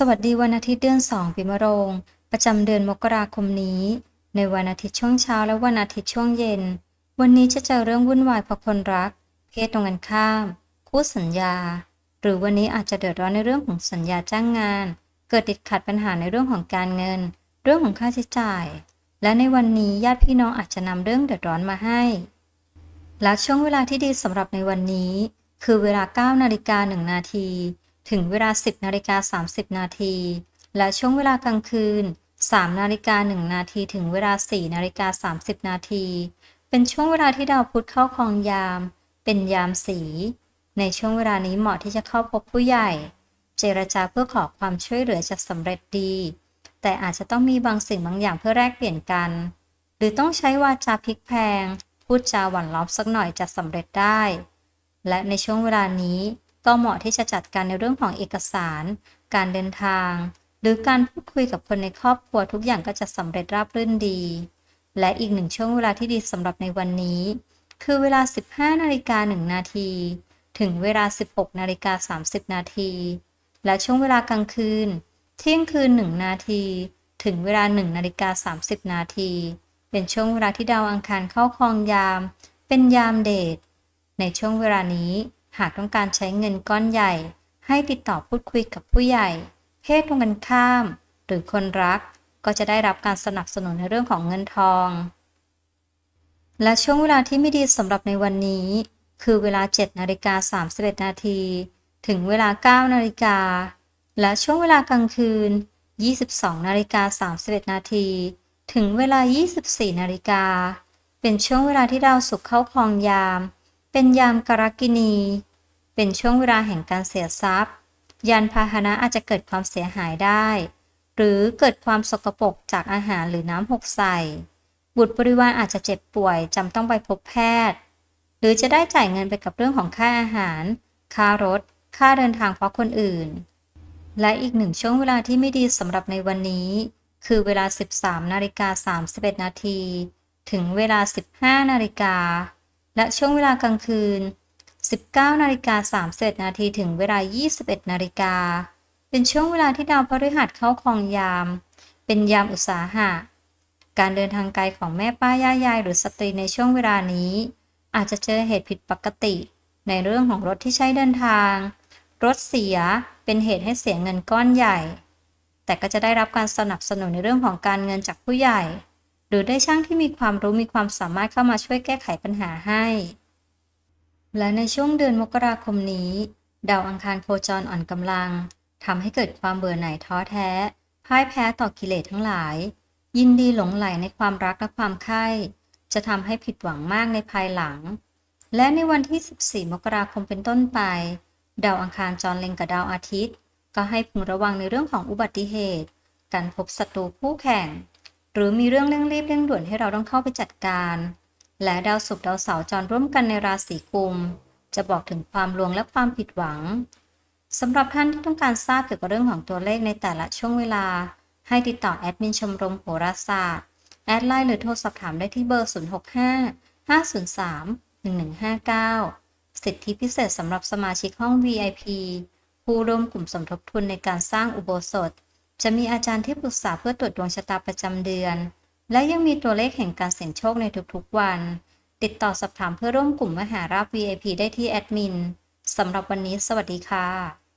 สวัสดีวันอาทิตย์เดือนสองปีมะโรง ประจำเดือนมกราคมนี้ ในวันอาทิตย์ช่วงเช้าและวันอาทิตย์ช่วงเย็น วันนี้จะเจอเรื่องวุ่นวายเพราะคนรัก เพศตรงกันข้าม คู่สัญญา หรือวันนี้อาจจะเดือดร้อนในเรื่องของสัญญาจ้างงาน เกิดติดขัดปัญหาในเรื่องของการเงิน เรื่องของค่าใช้จ่าย และในวันนี้ญาติพี่น้องอาจจะนำเรื่องเดือดร้อนมาให้ และช่วงเวลาที่ดีสำหรับในวันนี้ คือเวลา9นาฬิกา1นาที ถึงเวลา 10นาฬิกา30 นาที และช่วงเวลากลางคืน 3 นาฬิกา 1 นาทีถึงเวลา 4 นาฬิกา 30 นาที เป็นช่วงเวลาที่ดาวพุธเข้าครองยาม เป็นยามสี ในช่วงเวลานี้เหมาะที่จะเข้าพบผู้ใหญ่ เจรจาเพื่อขอความช่วยเหลือจะสำเร็จดี แต่อาจจะต้องมีบางสิ่งบางอย่างเพื่อแลกเปลี่ยนกัน หรือต้องใช้วาจาพลิกแพง พูดจาหวานล้อมสักหน่อยจะสำเร็จได้ และในช่วงเวลานี้ ก็เหมาะที่จะจัดการในเรื่องของเอกสาร การเดินทาง หรือการพูดคุยกับคนในครอบครัวทุกอย่างก็จะสำเร็จราบรื่นดี และอีกหนึ่งช่วงเวลาที่ดีสำหรับในวันนี้ คือเวลา 15นาฬิกา1นาทีถึงเวลา 16นาฬิกา30นาทีและช่วงเวลากลางคืน เที่ยงคืน 1 นาที ถึงเวลา1นาฬิกา30นาทีเป็นช่วงเวลาที่ดาวอังคารเข้าครองยาม เป็นยามเดทในช่วงเวลานี้ หากต้องการใช้เงินก้อนใหญ่ ให้ติดต่อพูดคุยกับผู้ใหญ่ เพศตรงกันข้าม หรือคนรัก ก็จะได้รับการสนับสนุนในเรื่องของเงินทอง และช่วงเวลาที่ไม่ดีสำหรับในวันนี้ คือเวลา 7นาฬิกา31นาทีถึงเวลา 9นาฬิกา และช่วงเวลากลางคืน 22นาฬิกา31นาทีถึงเวลา 24นาฬิกา เป็นช่วงเวลาที่ดาวศุกร์เข้าครองยาม เป็นยามกรกินี เป็นช่วงเวลาแห่งการเสียทรัพย์ ยานพาหนะอาจจะเกิดความเสียหายได้ หรือเกิดความสกปรกจากอาหารหรือน้ำหกใส่ บุตรบริวารอาจจะเจ็บป่วยจำต้องไปพบแพทย์ หรือจะได้จ่ายเงินไปกับเรื่องของค่าอาหาร ค่ารถ ค่าเดินทางเพราะคนอื่น และอีกหนึ่งช่วงเวลาที่ไม่ดีสำหรับในวันนี้ คือเวลา 13นาฬิกา31นาทีถึงเวลา 15นาฬิกาและช่วงเวลากลางคืน 19นาฬิกา31นาทีถึงเวลา 21นาฬิกา เป็นช่วงเวลาที่ดาวพฤหัสเข้าครองยาม เป็นยามอุตสาหะ การเดินทางไกลของแม่ป้าย่ายาย หรือสตรีในช่วงเวลานี้ อาจจะเจอเหตุผิดปกติ ในเรื่องของรถที่ใช้เดินทาง รถเสียเป็นเหตุให้เสียเงินก้อนใหญ่ แต่ก็จะได้รับการสนับสนุนในเรื่องของการเงินจากผู้ใหญ่ หรือได้ช่างที่มีความรู้มีความสามารถเข้ามาช่วยแก้ไขปัญหาให้ และในช่วงเดือนมกราคมนี้ ดาวอังคารโคจรอ่อนกำลังทำให้เกิดความเบื่อหน่ายท้อแท้ พ่ายแพ้ต่อกิเลสทั้งหลาย ยินดีหลงไหลในความรักและความใคร่จะทำให้ผิดหวังมากในภายหลัง และในวันที่ 14 มกราคมเป็นต้นไป ดาวอังคารจรเล็งกับดาวอาทิตย์ ก็ให้พึงระวังในเรื่องของอุบัติเหตุ การพบศัตรูคู่แข่ง หรือมีเรื่องเร่งรีบเร่งด่วนให้เราต้องเข้าไปจัดการ และดาวศุกร์ดาวเสาร์จรร่วมกันในราศีกุม จะบอกถึงความลวงและความผิดหวังสำหรับท่านที่ต้องการทราบเกี่ยวกับเรื่องของตัวเลขในแต่ละช่วงเวลา ให้ติดต่อแอดมินชมรมโหราศาสตร์ แอดไลน์หรือโทรสอบถามได้ที่เบอร์ 065 503 1159 สิทธิพิเศษสำหรับสมาชิกห้อง VIP ผู้ร่วมกลุ่มสมทบทุนในการสร้างอุโบสถ จะมีอาจารย์ที่ปรึกษาเพื่อตรวจดวงชะตาประจำเดือน และยังมีตัวเลขแห่งการเสี่ยงโชคในทุกๆวัน ติดต่อสอบถามเพื่อร่วมกลุ่มมหาราบ VIP ได้ที่แอดมินสำหรับวันนี้สวัสดีค่ะ